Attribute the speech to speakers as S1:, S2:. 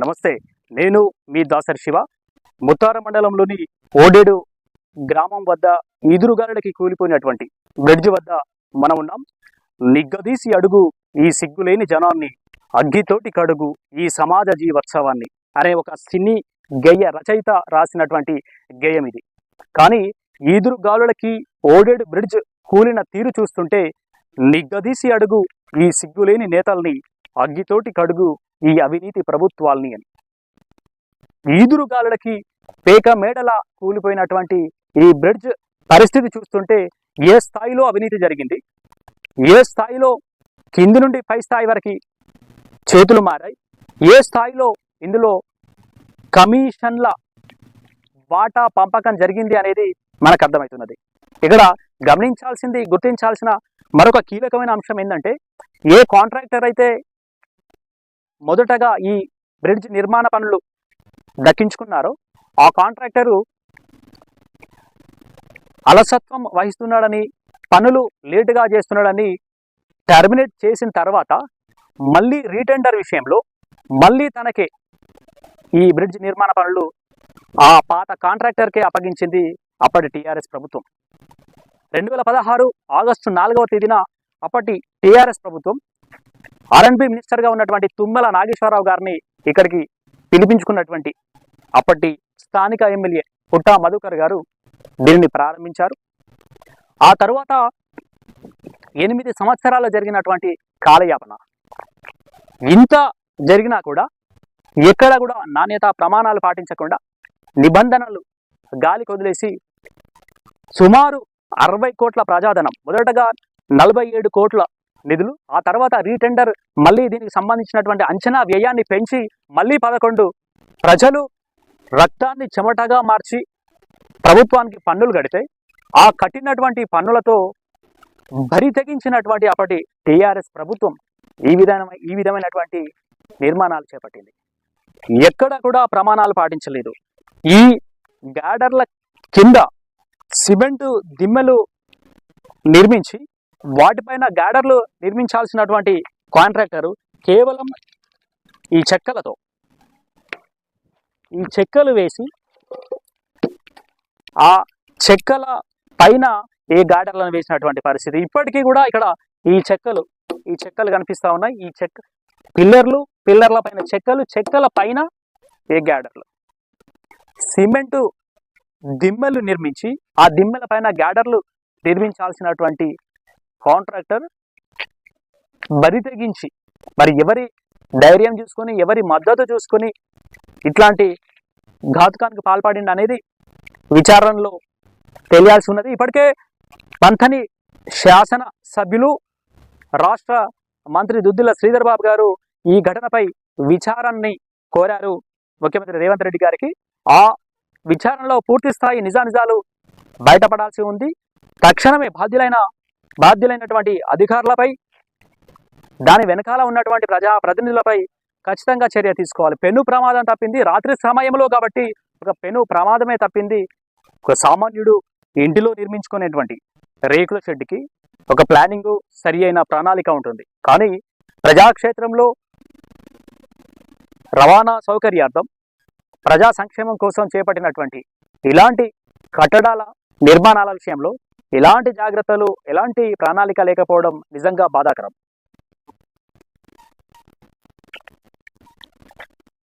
S1: నమస్తే నేను మీ దాసరి శివ. ముత్తార మండలంలోని ఓడేడు గ్రామం వద్ద ఈదురుగాలులకి కూలిపోయినటువంటి బ్రిడ్జ్ వద్ద మనం ఉన్నాం. నిగ్గదీసి అడుగు ఈ సిగ్గులేని జనాన్ని అగ్గితోటి కడుగు ఈ సమాజ జీవోత్సవాన్ని అనే ఒక సినీ గేయ రచయిత రాసినటువంటి గేయం ఇది. కానీ ఈదురుగాలులకి ఓడేడు బ్రిడ్జ్ కూలిన తీరు చూస్తుంటే నిగ్గదీసి అడుగు ఈ సిగ్గులేని నేతల్ని అగ్గితోటి కడుగు ఈ అవినీతి ప్రభుత్వాల్ని అని. ఈదురుగాలులకి పేక మేడల కూలిపోయినటువంటి ఈ బ్రిడ్జ్ పరిస్థితి చూస్తుంటే ఏ స్థాయిలో అవినీతి జరిగింది? ఏ స్థాయిలో కింది నుండి పై స్థాయి వరకు చేతులు మారాయి? ఏ స్థాయిలో ఇందులో కమిషన్ల వాటా పంపకం జరిగింది అనేది మనకు అర్థమవుతున్నది. ఇక్కడ గమనించాల్సింది గుర్తించాల్సిన మరొక కీలకమైన అంశం ఏంటంటే ఏ కాంట్రాక్టర్ అయితే మొదటగా ఈ బ్రిడ్జ్ నిర్మాణ పనులు దక్కించుకున్నారో. ఆ కాంట్రాక్టరు అలసత్వం వహిస్తున్నాడని పనులు లేటుగా చేస్తున్నాడని టర్మినేట్ చేసిన తర్వాత మళ్ళీ రీటెండర్ విషయంలో మళ్ళీ తనకే ఈ బ్రిడ్జ్ నిర్మాణ పనులు ఆ పాత కాంట్రాక్టర్కే అప్పగించింది అప్పటి టీఆర్ఎస్ ప్రభుత్వం. రెండు వేల పదహారు ఆగస్టు నాలుగవ తేదీన అప్పటి టీఆర్ఎస్ ప్రభుత్వం ఆర్ఎన్బి మినిస్టర్గా ఉన్నటువంటి తుమ్మల నాగేశ్వరరావు గారిని ఇక్కడికి పిలిపించుకున్నటువంటి అప్పటి స్థానిక ఎమ్మెల్యే పుట్టా మధుకర్ గారు దీనిని ప్రారంభించారు. ఆ తరువాత ఎనిమిది సంవత్సరాలు జరిగినటువంటి కాలయాపన. ఇంత జరిగినా కూడా ఎక్కడ కూడా నాణ్యత ప్రమాణాలు పాటించకుండా నిబంధనలు గాలి కొదిలేసి సుమారు అరవై కోట్ల ప్రజాధనం మొదటగా నలభై ఏడు కోట్ల నిధులు. ఆ తర్వాత రీటెండర్ మళ్ళీ దీనికి సంబంధించినటువంటి అంచనా వ్యయాన్ని పెంచి మళ్ళీ పదకొండు ప్రజలు రక్తాన్ని చెమటగా మార్చి ప్రభుత్వానికి పన్నులు కడితే ఆ కట్టినటువంటి పన్నులతో బరి తెగించినటువంటి అప్పటి టీఆర్ఎస్ ప్రభుత్వం ఈ విధమైన ఈ విధమైనటువంటి నిర్మాణాలు చేపట్టింది. ఎక్కడ కూడా ప్రమాణాలు పాటించలేదు. ఈ గ్యాడర్ల కింద సిమెంటు దిమ్మెలు నిర్మించి వాటిపైన గ్యాడర్లు నిర్మించాల్సినటువంటి కాంట్రాక్టరు కేవలం ఈ చెక్కలతో. ఈ చెక్కలు వేసి ఆ చెక్కల పైన ఏ గార్డర్లను వేసినటువంటి పరిస్థితి? ఇప్పటికీ కూడా ఇక్కడ ఈ చెక్కలు ఈ చెక్కలు కనిపిస్తా ఉన్నాయి. ఈ చెక్క పిల్లర్లు పిల్లర్ల పైన చెక్కలు చెక్కల పైన ఏ గ్యాడర్లు సిమెంటు దిమ్మెలు నిర్మించి ఆ దిమ్మెల పైన గ్యాడర్లు నిర్మించాల్సినటువంటి కాంట్రాక్టర్ బరి తెగించి మరి ఎవరి ధైర్యం చూసుకొని ఎవరి మద్దతు చూసుకొని ఇట్లాంటి ఘాతుకానికి పాల్పడింది అనేది విచారణలో తెలియాల్సి ఉన్నది. ఇప్పటికే పంథని శాసన సభ్యులు రాష్ట్ర మంత్రి దుద్దిల శ్రీధర్ బాబు గారు ఈ ఘటనపై విచారణని కోరారు ముఖ్యమంత్రి రేవంత్ రెడ్డి గారికి. ఆ విచారణలో పూర్తి స్థాయి నిజానిజాలు బయటపడాల్సి ఉంది. తక్షణమే బాధ్యులైన బాధ్యులైనటువంటి అధికారులపై దాని వెనకాల ఉన్నటువంటి ప్రజా ప్రతినిధులపై ఖచ్చితంగా చర్య తీసుకోవాలి. పెను ప్రమాదం తప్పింది రాత్రి సమయంలో కాబట్టి ఒక పెను ప్రమాదమే తప్పింది. ఒక సామాన్యుడు ఇంటిలో నిర్మించుకునేటువంటి రేకుల షెడ్కి ఒక ప్లానింగ్ సరి అయిన ప్రణాళిక ఉంటుంది. కానీ ప్రజాక్షేత్రంలో రవాణా సౌకర్యార్థం ప్రజా సంక్షేమం కోసం చేపట్టినటువంటి ఇలాంటి కట్టడాల నిర్మాణాల విషయంలో ఎలాంటి జాగ్రత్తలు ఎలాంటి ప్రణాళిక లేకపోవడం నిజంగా బాధాకరం.